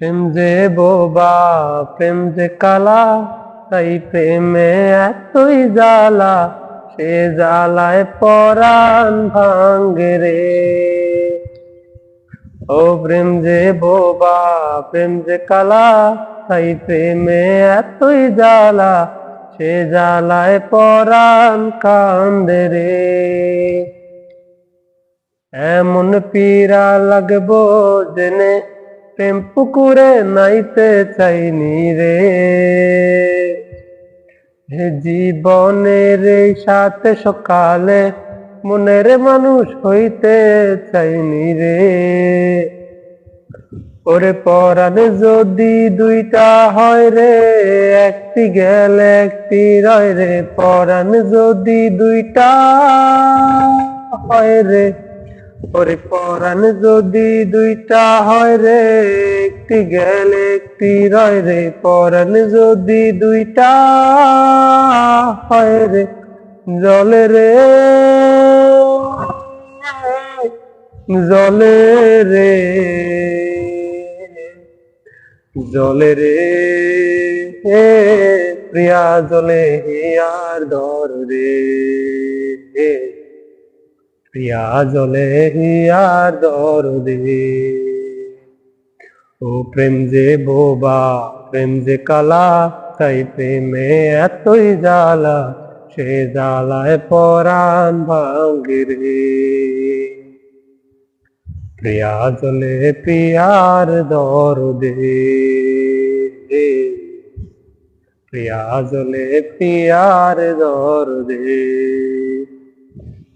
প্রেম যে বোবা, প্রেম যে কালা, তাই প্রেমে এতই জ্বালা, সে জ্বালায় পরাণ ভাঙ্গে রে। ও প্রেম যে বোবা, প্রেম যে কালা, তাই প্রেমে এতই জ্বালা, সে জ্বালায় পরাণ কান্দে রে। এমন পীড়া লাগবো জেনে প্রেম পুকুরে নাইতে চাইনি রে। হে জীবনের সাথে সকালে মনের মানুষ হইতে চাইনি রে। ওরে পরাণে যদি দুইটা হয় রে, একটি গেলে একটি রয় রে। পরাণে যদি দুইটা হয় রে ওরে পরাণ যদি দুইটা হয় রে, একটি গেলে, একটি রয় রে। পরাণ যদি দুইটা হয় রে, জলে রে। জলে রে। জলে রে। হে প্রিয়া, জলে হিয়ার দর রে। প্রিয়া জলে হিয়ার দর দে ও প্রেম যে বোবা, প্রেম যে কালা, তাই প্রেমে এতই জ্বালা, সে জ্বালায় পরাণ ভাঙ্গে রে। প্রিয়া জলে প্রিয়ার দর দে প্রিয়া জলে প্রিয়ার দর দে